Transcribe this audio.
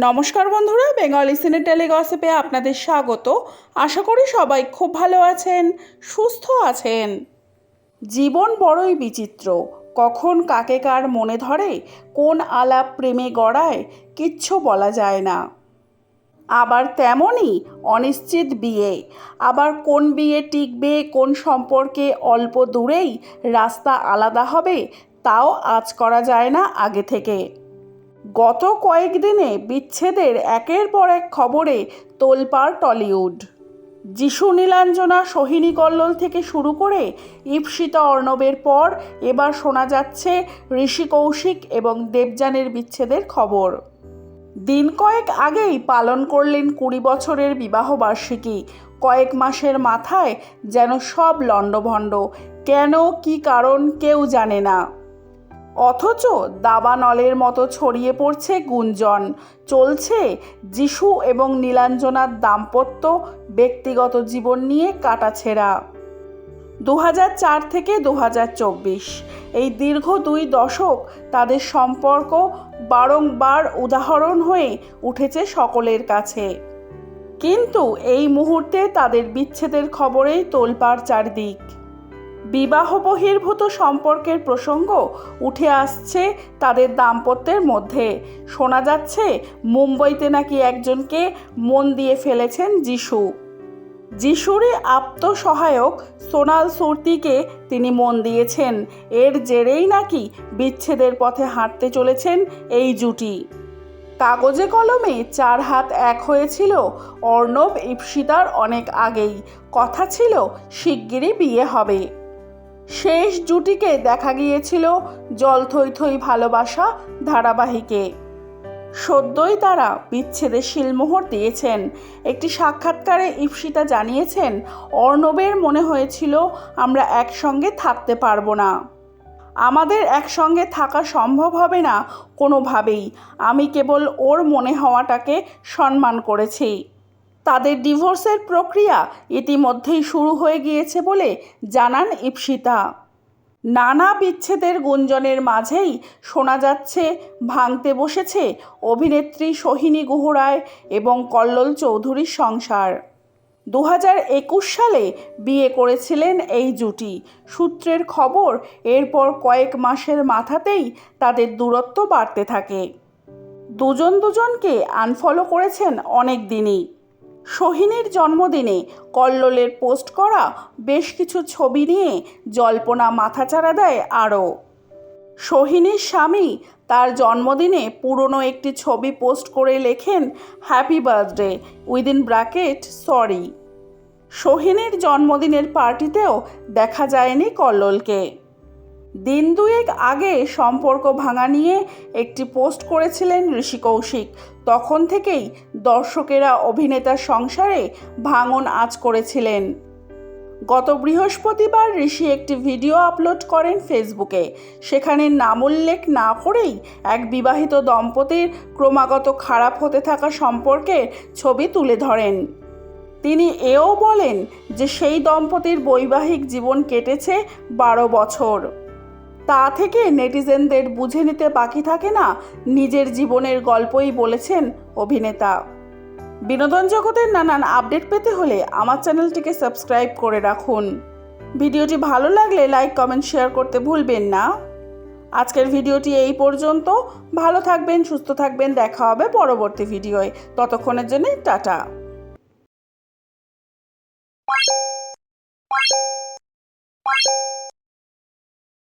নমস্কার বন্ধুরা, বেঙ্গলি সিনে টেলিগসিপে আপনাদের স্বাগত। আশা করি সবাই খুব ভালো আছেন, সুস্থ আছেন। জীবন বড়ই বিচিত্র। কখন কাকে কার মনে ধরে, কোন আলাপ প্রেমে গড়ায়, কিচ্ছু বলা যায় না। আবার তেমনই অনিশ্চিত বিয়ে। আবার কোন বিয়ে টিকবে, কোন সম্পর্কে অল্প দূরেই রাস্তা আলাদা হবে, তাও আজ করা যায় না আগে থেকে। গত কয়েকদিনে বিচ্ছেদের একের পর এক খবরে তোলপাড় টলিউড। যিশু নীলাঞ্জনা সোহিনী কল্লোল থেকে শুরু করে ইপসিতা অর্ণবের পর এবার শোনা যাচ্ছে ঋষি কৌশিক এবং দেবযানের বিচ্ছেদের খবর। দিন কয়েক আগেই পালন করলেন কুড়ি বছরের বিবাহবার্ষিকী কয়েক মাসের মাথায় যেন সব লণ্ডভণ্ড। কেন, কি কারণ, কেউ জানে না। অথচ দাবানলের মতো ছড়িয়ে পড়ছে গুঞ্জন। চলছে যিশু এবং নীলাঞ্জনার দাম্পত্য ব্যক্তিগত জীবন নিয়ে কাটাছেড়া। দু চার থেকে দু হাজার চব্বিশ। এই দীর্ঘ দুই দশক তাদের সম্পর্ক বারংবার উদাহরণ হয়ে উঠেছে সকলের কাছে। কিন্তু এই মুহূর্তে তাদের বিচ্ছেদের খবরেই তোলপাড় চারদিক। বিবাহ বহির্ভূত সম্পর্কের প্রসঙ্গ উঠে আসছে তাদের দাম্পত্যের মধ্যে। শোনা যাচ্ছে, মুম্বইতে নাকি একজনকে মন দিয়ে ফেলেছেন যিশু। যিশুরই আত্মসহায়ক সোনাল সুরতিকে তিনি মন দিয়েছেন। এর জেরেই নাকি বিচ্ছেদের পথে হাঁটতে চলেছেন এই জুটি। কাগজে কলমে চার হাত এক হয়েছিল, অর্ণব ইপসিতার অনেক আগেই। কথা ছিল, শিগগিরই বিয়ে হবে। শেষ জুটিকে দেখা গিয়েছিল জল থই থই ভালোবাসা ধারাবাহিকে। সদ্যই তারা বিচ্ছেদে শিলমোহর দিয়েছেন। একটি সাক্ষাৎকারে ইপসিতা জানিয়েছেন, অর্ণবের মনে হয়েছিল, আমরা একসঙ্গে থাকতে পারব না। আমাদের একসঙ্গে থাকা সম্ভব হবে না কোনোভাবেই। আমি কেবল ওর মনে হওয়াটাকে সম্মান করেছি। তাদের ডিভোর্সের প্রক্রিয়া ইতিমধ্যেই শুরু হয়ে গিয়েছে বলে জানান ইপসিতা। নানা বিচ্ছেদের গুঞ্জনের মাঝেই শোনা যাচ্ছে, ভাঙতে বসেছে অভিনেত্রী সোহিনী গুহরায় এবং কল্লোল চৌধুরীর সংসার। দু সালে বিয়ে করেছিলেন এই জুটি। সূত্রের খবর, এরপর কয়েক মাসের মাথাতেই তাদের দূরত্ব বাড়তে থাকে। দুজন দুজনকে আনফলো করেছেন অনেক দিনই। সোহিনীর জন্মদিনে কল্লোলের পোস্ট করা বেশ কিছু ছবি নিয়ে জল্পনা মাথাচাড়া দেয় আরও। সোহিনীর স্বামী তার জন্মদিনে পুরনো একটি ছবি পোস্ট করে লেখেন happy birthday within bracket sorry সোহিনীর জন্মদিনের পার্টিতেও দেখা যায়নি কল্লোলকে। দিন দুয়েক আগে সম্পর্ক ভাঙা নিয়ে একটি পোস্ট করেছিলেন ঋষি কৌশিক। তখন থেকেই দর্শকেরা অভিনেতার সংসারে ভাঙন আজ করেছিলেন। গত বৃহস্পতিবার ঋষি একটি ভিডিও আপলোড করেন ফেসবুকে। সেখানে নাম উল্লেখ না করেই এক বিবাহিত দম্পতির ক্রমাগত খারাপ হতে থাকা সম্পর্কের ছবি তুলে ধরেন। তিনি এও বলেন যে সেই দম্পতির বৈবাহিক জীবন কেটেছে বারো বছর। তা থেকে নেটিজেনদের বুঝে নিতে বাকি থাকে না, নিজের জীবনের গল্পই বলেছেন অভিনেতা। বিনোদন জগতের নানান আপডেট পেতে হলে আমার চ্যানেলটিকে সাবস্ক্রাইব করে রাখুন। ভিডিওটি ভালো লাগলে লাইক, কমেন্ট, শেয়ার করতে ভুলবেন না। আজকের ভিডিওটি এই পর্যন্ত। ভালো থাকবেন, সুস্থ থাকবেন। দেখা হবে পরবর্তী ভিডিওয়। ততক্ষণের জন্য টাটা।